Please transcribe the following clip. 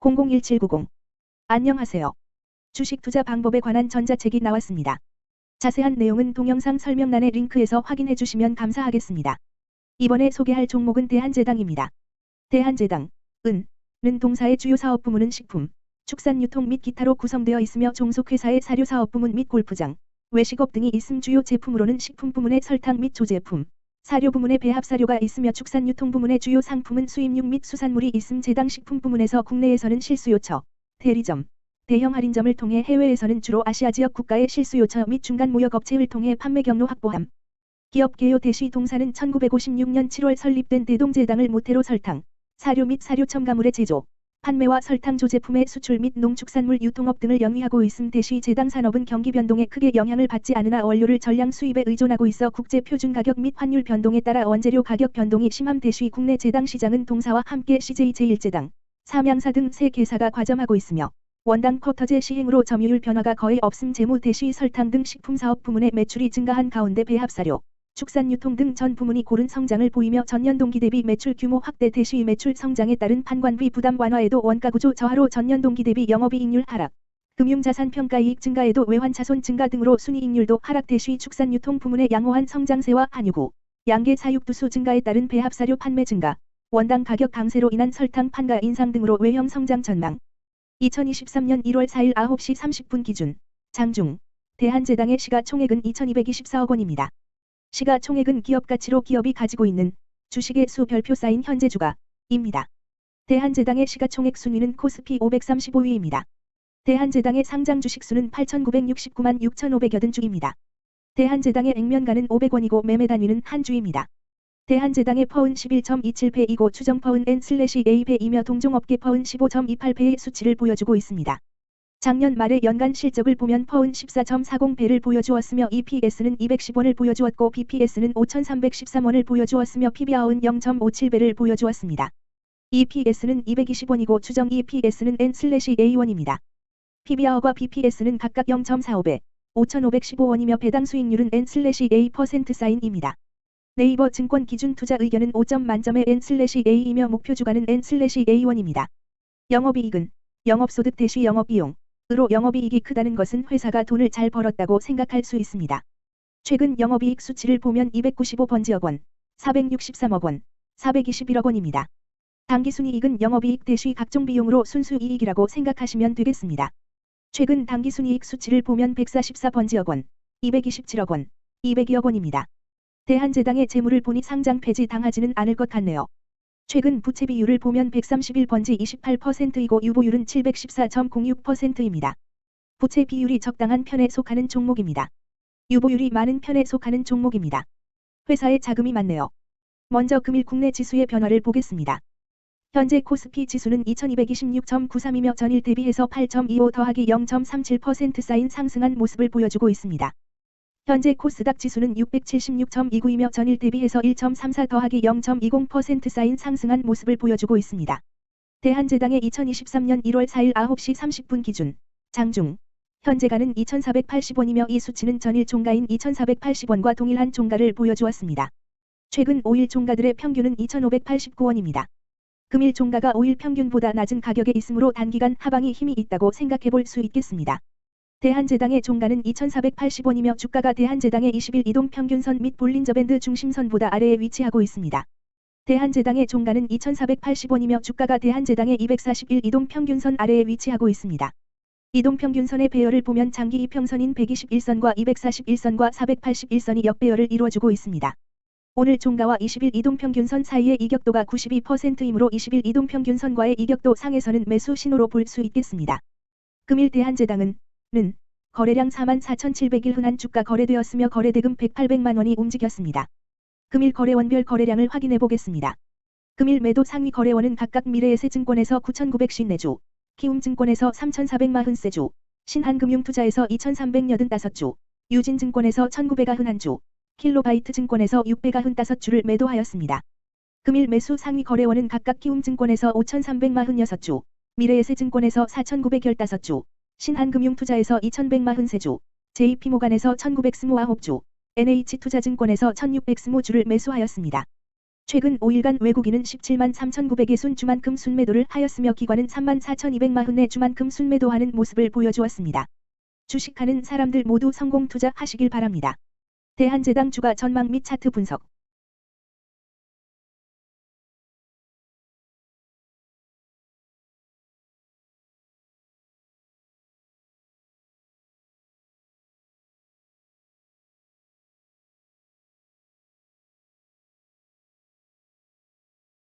001790 안녕하세요. 주식 투자 방법에 관한 전자책이 나왔습니다. 자세한 내용은 동영상 설명란의 링크에서 확인해 주시면 감사하겠습니다. 이번에 소개할 종목은 대한제당입니다. 대한제당, 은, 는 동사의 주요 사업 부문은 식품, 축산 유통 및 기타로 구성되어 있으며 종속회사의 사료 사업 부문 및 골프장, 외식업 등이 있음 주요 제품으로는 식품 부문의 설탕 및 조제품, 사료 부문의 배합 사료가 있으며 축산 유통 부문의 주요 상품은 수입육 및 수산물이 있음 제당 식품 부문에서 국내에서는 실수요처, 대리점, 대형 할인점을 통해 해외에서는 주로 아시아 지역 국가의 실수요처 및 중간 무역 업체를 통해 판매 경로 확보함. 기업 개요 대시 동사는 1956년 7월 설립된 대동제당을 모태로 설탕, 사료 및 사료 첨가물의 제조, 판매와 설탕 조제품의 수출 및 농축산물 유통업 등을 영위하고 있음 대시 제당 산업은 경기 변동에 크게 영향을 받지 않으나 원료를 전량 수입에 의존하고 있어 국제 표준 가격 및 환율 변동에 따라 원재료 가격 변동이 심함 대시 국내 제당 시장은 동사와 함께 CJ 제1제당, 삼양사 등 세 개사가 과점하고 있으며 원당 쿼터제 시행으로 점유율 변화가 거의 없음 재무 대시 설탕 등 식품 사업 부문의 매출이 증가한 가운데 배합사료, 축산 유통 등 전 부문이 고른 성장을 보이며 전년 동기 대비 매출 규모 확대 대시 매출 성장에 따른 판관비 부담 완화에도 원가 구조 저하로 전년 동기 대비 영업이익률 하락, 금융자산 평가 이익 증가에도 외환자손 증가 등으로 순이익률도 하락 대시 축산 유통 부문의 양호한 성장세와 한유구, 양계 사육두수 증가에 따른 배합사료 판매 증가, 원당 가격 강세로 인한 설탕 판가 인상 등으로 외형 성장 전망. 2023년 1월 4일 9시 30분 기준 장중 대한제당의 시가총액은 2224억 원입니다. 시가총액은 기업가치로 기업이 가지고 있는 주식의 수 별표 쌓인 현재 주가입니다. 대한제당의 시가총액 순위는 코스피 535위입니다. 대한제당의 상장 주식수는 8,969만 6,580주입니다. 대한제당의 액면가는 500원이고 매매 단위는 한 주입니다. 대한제당의 퍼은 11.27배이고 추정 퍼은 N/A배이며 동종업계 퍼은 15.28배의 수치를 보여주고 있습니다. 작년 말의 연간 실적을 보면 퍼은 14.40배를 보여주었으며 EPS는 210원을 보여주었고 BPS는 5,313원을 보여주었으며 PBR은 0.57배를 보여주었습니다. EPS는 220원이고 추정 EPS는 N/A1입니다. PBR과 BPS는 각각 0.45배, 5,515원이며 배당 수익률은 N/A% 사인입니다. 네이버 증권 기준 투자 의견은 5점 만점의 N/A이며 목표 주가는 N/A1입니다. 영업이익은 영업소득 대시 영업비용, 으로 영업이익이 크다는 것은 회사가 돈을 잘 벌었다고 생각할 수 있습니다. 최근 영업이익 수치를 보면 295번지억 원, 463억 원, 421억 원입니다. 당기순이익은 영업이익 대시 각종 비용으로 순수이익이라고 생각하시면 되겠습니다. 최근 당기순이익 수치를 보면 144번지억 원, 227억 원, 202억 원입니다. 대한제당의 재물을 보니 상장 폐지 당하지는 않을 것 같네요. 최근 부채 비율을 보면 131번지 28%이고 유보율은 714.06%입니다. 부채 비율이 적당한 편에 속하는 종목입니다. 유보율이 많은 편에 속하는 종목입니다. 회사에 자금이 많네요. 먼저 금일 국내 지수의 변화를 보겠습니다. 현재 코스피 지수는 2226.93이며 전일 대비해서 8.25 더하기 0.37% 쌓인 상승한 모습을 보여주고 있습니다. 현재 코스닥 지수는 676.29이며 전일 대비해서 1.34 더하기 0.20% 쌓인 상승한 모습을 보여주고 있습니다. 대한제당의 2023년 1월 4일 9시 30분 기준 장중 현재가는 2,480원이며 이 수치는 전일 종가인 2,480원과 동일한 종가를 보여주었습니다. 최근 5일 종가들의 평균은 2,589원입니다. 금일 종가가 5일 평균보다 낮은 가격에 있으므로 단기간 하방이 힘이 있다고 생각해 볼 수 있겠습니다. 대한제당의 종가는 2,480원이며 주가가 대한제당의 20일 이동 평균선 및 볼린저밴드 중심선보다 아래에 위치하고 있습니다. 대한제당의 종가는 2,480원이며 주가가 대한제당의 241 이동 평균선 아래에 위치하고 있습니다. 이동 평균선의 배열을 보면 장기 이평선인 121선과 241선과 481선이 역배열을 이루어주고 있습니다. 오늘 종가와 20일 이동평균선 사이의 이격도가 92%이므로 20일 이동평균선과의 이격도 상에서는 매수 신호로 볼 수 있겠습니다. 금일 대한제당은 는 거래량 44,700일 흔한 주가 거래되었으며 거래대금 10800만 원이 움직였습니다. 금일 거래원별 거래량을 확인해 보겠습니다. 금일 매도 상위 거래원은 각각 미래에셋증권에서 9,954주, 키움증권에서 3,440세주, 신한금융투자에서 2,385주, 유진증권에서 1,991주, 킬로바이트증권에서 695주를 매도하였습니다. 금일 매수 상위 거래원은 각각 키움증권에서 5,346주, 미래에셋증권에서 4,915주, 신한금융투자에서 2143주, JP모간에서 1929주, NH투자증권에서 1620주를 매수하였습니다. 최근 5일간 외국인은 17만 3,900의 주만큼 순매도를 하였으며 기관은 3만 4,240의 주만큼 순매도하는 모습을 보여주었습니다. 주식하는 사람들 모두 성공 투자하시길 바랍니다. 대한제당 주가 전망 및 차트 분석